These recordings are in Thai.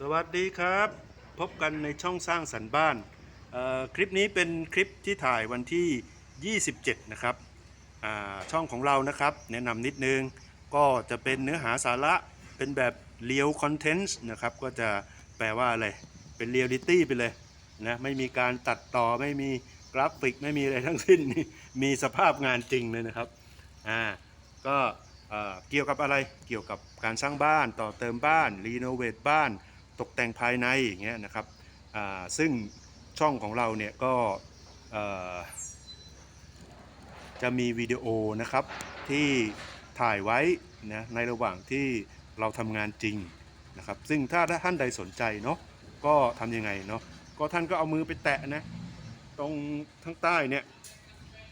สวัสดีครับ พบกันในช่องสร้างสรรค์บ้าน คลิปนี้เป็นคลิปที่ถ่ายวันที่ 27 นะครับช่องของเรานะครับ แนะนำนิดนึง ก็จะเป็นเนื้อหาสาระเป็นแบบเรียลคอนเทนต์นะครับ ก็จะแปลว่าอะไร เป็นเรียลิตี้ไปเลยนะไม่มีการตัดต่อไม่มีกราฟิกไม่มีอะไรทั้งสิ้น มีสภาพงานจริงเลยนะครับอ่าก็เกี่ยวกับอะไรเกี่ยวกับการสร้างบ้านต่อเติมบ้านรีโนเวทบ้าน ตกแต่งภายในอย่างเงี้ยนะครับซึ่งช่องของเราเนี่ยก็จะมีวิดีโอนะครับที่ถ่ายไว้นะในระหว่างที่เราทำงานจริงนะครับซึ่งถ้าท่านใดสนใจเนาะก็ทำยังไงเนาะก็ท่านก็เอามือไปแตะนะตรงข้งใต้เนี่ย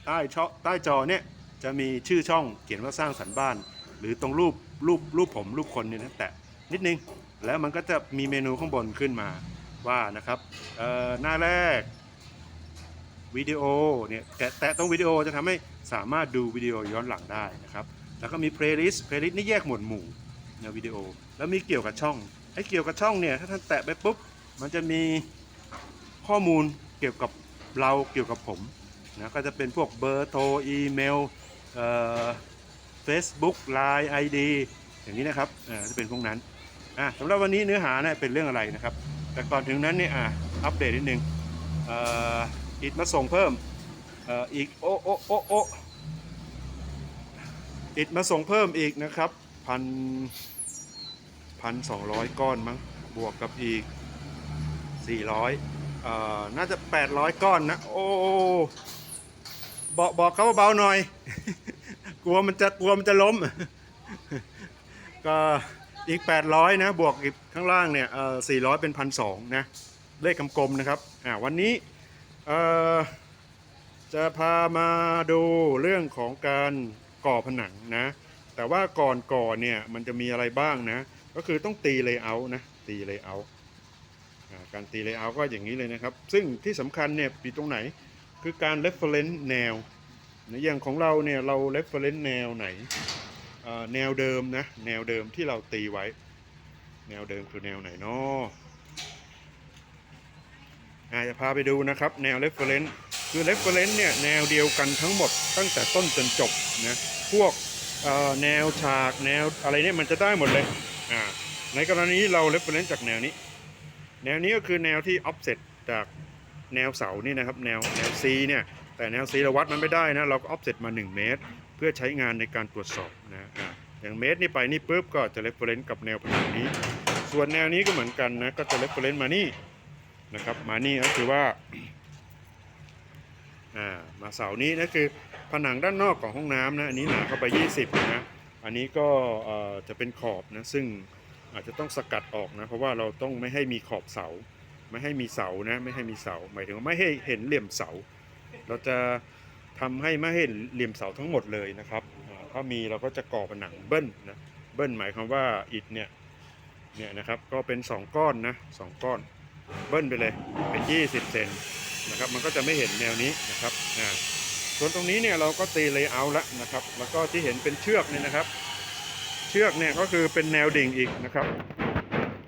ใต้ช่อใต้จอเนี่ยจะมีชื่อช่องเขียนว่าสร้างสรรค์บ้าน หรือตรงรูปรูปรูปผมรูปคนเนี่ยนะแตะนิดนึง แล้วมันก็จะมีเมนูข้างบนขึ้นมาว่านะครับหน้าแรกวิดีโอเนี่ยแตะแตะตรงวิดีโอจะทำให้สามารถดูวิดีโอย้อนหลังได้นะครับ แล้วก็มีเพลย์ลิสต์เพลย์ลิสต์นี่แยกหมวดหมู่ในวิดีโอ แล้วมีเกี่ยวกับช่องไอ้เกี่ยวกับช่องเนี่ยถ้าท่านแตะไปปุ๊บมันจะมีข้อมูลเกี่ยวกับเราเกี่ยวกับผมนะก็จะเป็นพวกเบอร์โทรอีเมลเอ่อ Facebook Line ID อย่างนี้นะครับอ่าจะเป็นพวกนั้น อะสำหรับวันนี้เนื้อหาเนี่ยเป็นเรื่องอะไรนะครับ แต่ก่อนถึงนั้นเนี่ยอะอัปเดตนิดนึงอ่ออิดมาส่งเพิ่มอ่ออีกโอโอโอโออิดมาส่งเพิ่มอีกนะครับพันพันสองร้อยก้อนมั้งบวกกับอีกสี่ร้อยเอ่อน่าจะแปดร้อยก้อนนะโอ้บอกบอกเขาเบาหน่อย กลัวมันจะกลัวมันจะล้ม ก็ อีก 800 นะ บวกอีกข้างล่างเนี่ยเอ่อ400 เป็น1,200นะ เลขกลมๆนะครับ อ่า วันนี้ เอ่อ จะพามาดูเรื่องของการก่อผนังนะ แต่ว่าก่อนก่อเนี่ย มันจะมีอะไรบ้างนะ ก็คือต้องตีเลเยอร์นะ ตีเลเยอร์อ่าการตีเลเยอร์ก็อย่างนี้เลยนะครับ ซึ่งที่สำคัญเนี่ยอยู่ตรงไหน คือการ reference แนวนอย่างของเราเนี่ย เรา reference แนวไหน แนวเดิมนะ แนวเดิมที่เราตีไว้ แนวเดิมคือแนวไหนเนาะอาจะพาไปดูนะครับ แนว reference คือ reference เนี่ยแนวเดียวกันทั้งหมดตั้งแต่ต้นจนจบนะพวกแนวฉากแนวอะไรเนี่ยมันจะได้หมดเลยอ่าในกรณีเรา reference จากแนวนี้ แนวนี้ก็คือแนวที่ offset จากแนวเสานี่นะครับ แนวแนว C เนี่ยแต่แนว C เราวัดมันไม่ได้นะเราก็ offset มา 1 เมตร พื่อใช้งานในการตรวจสอบนะอ่าอย่างเมตรนี่ไปนี่ปุ๊บก็จะ reference กับแนวผนังนี้ ส่วนแนวนี้ก็เหมือนกันนะก็จะ reference มานี่นะครับมานี่ก็คือว่าอ่ามาเสานี้นะคือผนังด้านนอกของห้องน้ำนะอันนี้หนาเข้าไป 20นะอันนี้ก็จะเป็นขอบนะซึ่งอาจจะต้องสกัดออกนะเพราะว่าเราต้องไม่ให้มีขอบเสา ไม่ให้มีเสานะไม่ให้มีเสา หมายถึงว่าไม่ให้เห็นเหลี่ยมเสา เราจะ ทำให้ไม่ให้เห็นเหลี่ยมเสาทั้งหมดเลยนะครับ ถ้ามีเราก็จะก่อผนังเบิ้ลนะ เบิ้ลหมายความว่าอิฐเนี่ย เนี่ยนะครับ ก็เป็น 2 ก้อนนะสองก้อน เบิ้ลไปเลย เป็น 20 เซนนะครับ มันก็จะไม่เห็นแนวนี้นะครับ อ่า ส่วนตรงนี้เนี่ยเราก็ตีเลเยอร์แล้วนะครับ แล้วก็ที่เห็นเป็นเชือกเนี่ยนะครับ เชือกเนี่ยก็คือเป็นแนวดิ่งอีกนะครับ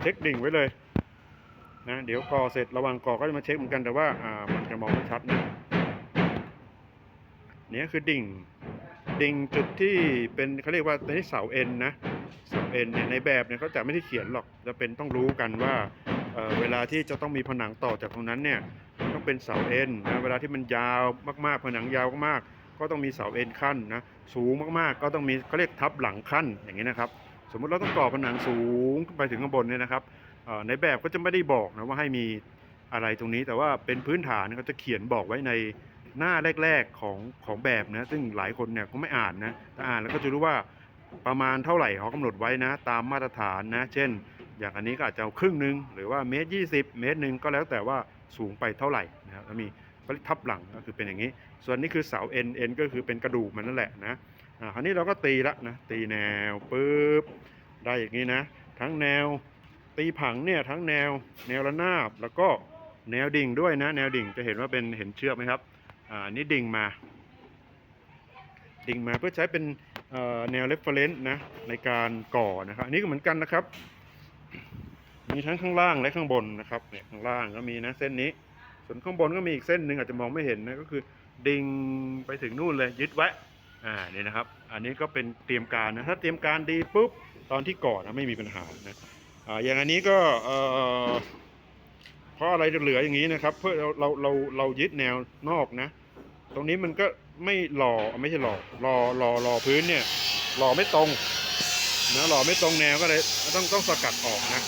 เช็คดิ่งไว้เลยนะ เดี๋ยวก่อเสร็จระว่างก่อก็จะมาเช็คเหมือนกันแต่ว่า อ่า มันจะมองไม่ชัดนะ นี่คือดิ่ง ดิ่งจุดที่เป็นเขาเรียกว่าในเสาเอ็นนะเสาเอ็นเนี่ยในแบบเนี่ยเขาจะไม่ได้เขียนหรอกจะเป็นต้องรู้กันว่าเเวลาที่จะต้องมีผนังต่อจากตรงนั้นเนี่ยต้องเป็นเสาเอ็นนะเวลาที่มันยาวมากๆผนังยาวมากๆก็ต้องมีเสาเอ็นขั้นนะสูงมากๆ ก็ต้องมีเขาเรียกทับหลังขั้นอย่างนี้นะครับ สมมุติเราต้องก่อผนังสูงไปถึงข้างบนเนี่ยนะครับในแบบก็จะไม่ได้บอกนะว่าให้มีอะไรตรงนี้แต่ว่าเป็นพื้นฐานเขาจะเขียนบอกไว้ใน หน้าแรกๆของของแบบนะ ซึ่งหลายคนเนี่ยก็ไม่อ่านนะถ้าอ่านแล้วก็จะรู้ว่าประมาณเท่าไหร่เขากำหนดไว้นะ ตามมาตรฐานนะ เช่น อย่างอันนี้ก็อาจจะเอาครึ่งหนึ่งหรือว่าเมตรยี่สิบเมตรหนึ่งก็แล้วแต่ว่าสูงไปเท่าไหร่นะครับแล้วมีก็ทับหลังก็คือเป็นอย่างนี้ ส่วนนี้คือเสาเอ็นเอ็นก็คือเป็นกระดูกมันนั่นแหละนะอ่าคราวนี้เราก็ตีละนะตีแนวปุ๊บได้อย่างนี้นะ ทั้งแนวตีผังเนี่ยทั้งแนว แนวระนาบแล้วก็แนวดิ่งด้วยนะ แนวดิ่งจะเห็นว่าเป็นเห็นเชือกไหมครับ อ่าอันนี้ดิ่งมา ดิ่งมาเพื่อใช้เป็นแนว reference นะในการก่อนะครับอันนี้ก็เหมือนกันนะครับ มีทั้งข้างล่างและข้างบนนะครับเนี่ยข้างล่างก็มีนะเส้นนี้ ส่วนข้างบนก็มีอีกเส้นหนึ่งอาจจะมองไม่เห็นนะก็คือดิ่งไปถึงนู่นเลยยึดไว้อ่านี่นะครับ อันนี้ก็เป็นเตรียมการนะถ้าเตรียมการดีปุ๊บตอนที่ก่อนะไม่มีปัญหานะอ่าอย่างอันนี้ก็เอ่อ เพราะอะไรจะเหลืออย่างนี้นะครับ เพื่อเราเราเราเรายึดแนวนอกนะ ตรงนี้มันก็ไม่หล่อไม่ใช่หล่อรอรอรอพื้นเนี่ยหล่อไม่ตรงนะหล่อไม่ตรงแนวก็เลยต้องต้องสกัดออกนะ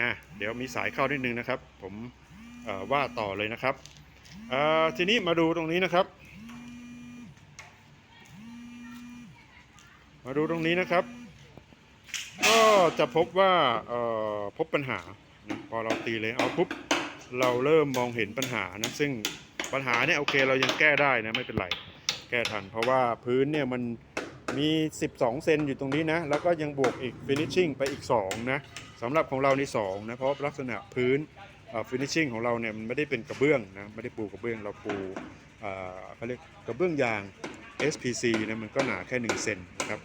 อะเดี๋ยวมีสายเข้านิดนึงนะครับ ผมว่าต่อเลยนะครับอ่อทีนี้มาดูตรงนี้นะครับ มาดูตรงนี้นะครับ ก็จะพบว่าพบปัญหานะพอเราตีเลยเอาปุ๊บเราเริ่มมองเห็นปัญหานะซึ่งปัญหาเนี่ยโอเคเรายังแก้ได้นะไม่เป็นไรแก้ทัน เพราะว่าพื้นเนี่ยมันมี 12 เซนอยู่ตรงนี้นะ แล้วก็ยังบวกอีก finishing ไปอีก 2 นะสำหรับของเรานี่2นะ เพราะลักษณะพื้นเอ่อ finishing ของเราเนี่ยมันไม่ได้เป็นกระเบื้องนะ ไม่ได้ปูกระเบื้องเราปูเอ่อเขาเรียกกระเบื้องยาง SPC นะมันก็หนาแค่ 1 เซนนะครับ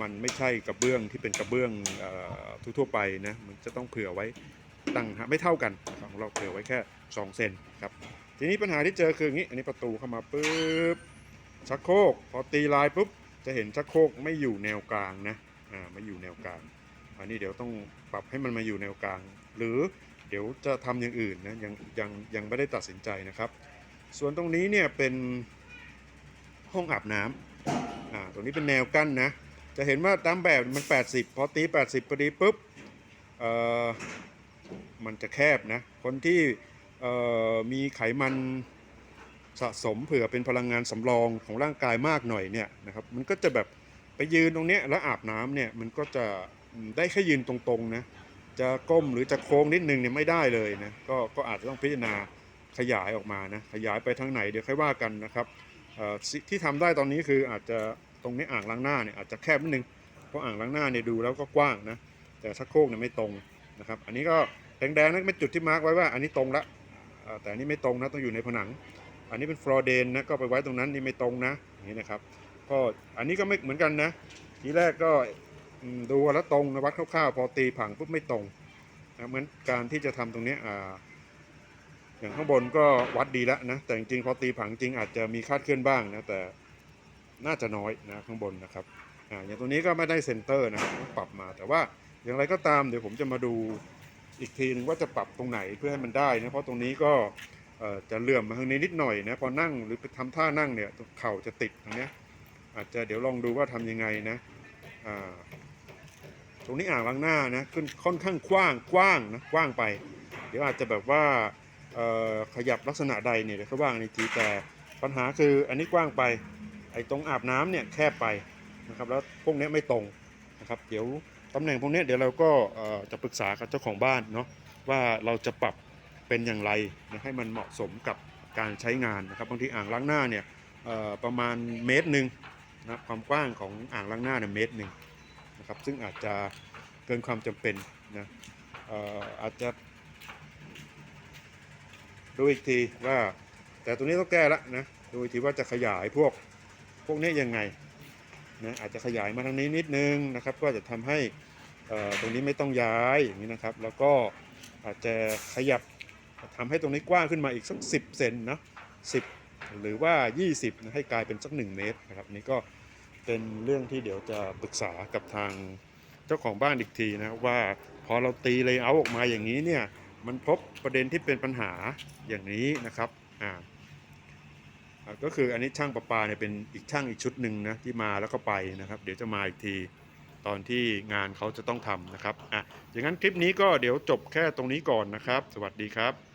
มันไม่ใช่กระเบื้องที่เป็นกระเบื้องอทั่วๆไปนะมันจะต้องเผื่อไว้ตั้งไม่เท่ากันของเราเผื่อไว้แค่ 2 เซนครับทีนี้ปัญหาที่เจอคืออย่างนี้ อันนี้ประตูเข้ามาปุ๊บชักโครกพอตีลายปุ๊บจะเห็นชักโครกไม่อยู่แนวกลางนะอ่าไม่อยู่แนวกลาง อันนี้เดี๋ยวต้องปรับให้มันมาอยู่แนวกลาง หรือเดี๋ยวจะทำอย่างอื่นนะยังยังยังไม่ได้ตัดสินใจนะครับ ส่วนตรงนี้เนี่ยเป็นห้องอาบน้ำอ่าตรงนี้เป็นแนวกั้นนะ จะเห็นว่าตามแบบมัน 80 พอตี 80พอดีปุ๊บเอ่อมันจะแคบนะ คนที่เอ่อมีไขมันสะสมเผื่อเป็นพลังงานสำรองของร่างกายมากหน่อยเนี่ยนะครับ มันก็จะแบบไปยืนตรงเนี้ยแล้วอาบน้ำเนี่ยมันก็จะได้แค่ยืนตรงๆนะจะก้มหรือจะโค้งนิดนึงเนี่ยไม่ได้เลยนะก็ก็อาจจะต้องพิจารณาขยายออกมานะขยายไปทางไหนเดี๋ยวค่อยว่ากันนะครับที่ทำได้ตอนนี้คืออาจจะ ตรงนี้อ่างล้างหน้าเนี่ยอาจจะแคบนิดนึงเพราะอ่างล้างหน้าเนี่ยดูแล้วก็กว้างนะแต่ชักโครกเนี่ยไม่ตรงนะครับ อันนี้ก็แดงๆนั่นเป็นจุดที่มาร์กไว้ว่า อันนี้ตรงละแต่อันนี้ไม่ตรงนะต้องอยู่ในผนัง อันนี้เป็นฟลอร์เดนนะก็ไปไว้ตรงนั้นนี่ไม่ตรงนะนี้นะครับ ก็อันนี้ก็ไม่เหมือนกันนะ ทีแรกก็ดูแล้วตรงนะวัดคร่าวๆพอตีผังปุ๊บไม่ตรงนะเหมือนการที่จะทำตรงนี้อ่าอย่างข้างบนก็วัดดีแล้วนะแต่จริงๆพอตีผังจริงอาจจะมีคาดเคลื่อนบ้างนะแต่ น่าจะน้อยนะข้างบนนะครับอ่าอย่างตรงนี้ก็ไม่ได้เซนเตอร์นะต้องปรับมาแต่ว่าอย่างไรก็ตามเดี๋ยวผมจะมาดูอีกทีนึงว่าจะปรับตรงไหนเพื่อให้มันได้นะเพราะตรงนี้ก็จะเลื่อมมาทางนี้นิดหน่อยนะพอนั่งหรือไปทำท่านั่งเนี่ยเข่าจะติดตรงนี้อาจจะเดี๋ยวลองดูว่าทำยังไงนะตรงนี้อ่างล้างหน้านะขึ้นค่อนข้างกว้างกว้างนะกว้างไป เดี๋ยวอาจจะแบบว่าขยับลักษณะใดเนี่ยเดี๋ยวเขาว่างในทีแต่ปัญหาคืออันนี้กว้างไป ไอ้ตรงอาบน้ำเนี่ยแคบไปนะครับแล้วพวกนี้ไม่ตรงนะครับเดี๋ยวตำแหน่งพวกนี้เดี๋ยวเราก็จะปรึกษากับเจ้าของบ้านเนาะว่าเราจะปรับเป็นอย่างไรนะให้มันเหมาะสมกับการใช้งานนะครับบางทีอ่างล้างหน้าเนี่ยประมาณเมตรหนึ่งนะความกว้างของอ่างล้างหน้าเนี่ยเมตรหนึ่งนะครับซึ่งอาจจะเกินความจำเป็นนะเอ่ออาจจะดูอีกทีว่าแต่ตรงนี้ต้องแก้ละนะดูอีกทีว่าจะขยายพวก พวกนี้ยังไงนะอาจจะขยายมาทางนี้นิดนึงนะครับ ก็จะทำให้ตรงนี้ไม่ต้องย้ายอย่างนี้นะครับ แล้วก็อาจจะขยับทำให้ตรงนี้กว้างขึ้นมาอีกสัก10เซนนะ10หรือว่า 20นะให้กลายเป็นสัก 1 เมตรนะครับนี่ก็เป็นเรื่องที่เดี๋ยวจะปรึกษากับทางเจ้าของบ้านอีกทีนะว่าพอเราตีเลเยอร์ออกมาอย่างนี้เนี่ยมันพบประเด็นที่เป็นปัญหาอย่างนี้นะครับอ่า ก็คืออันนี้ช่างประปาเนี่ยเป็นอีกช่างอีกชุดหนึ่งนะที่มาแล้วก็ไปนะครับ เดี๋ยวจะมาอีกทีตอนที่งานเขาจะต้องทำนะครับอะอย่างนั้นคลิปนี้ก็เดี๋ยวจบแค่ตรงนี้ก่อนนะครับ สวัสดีครับ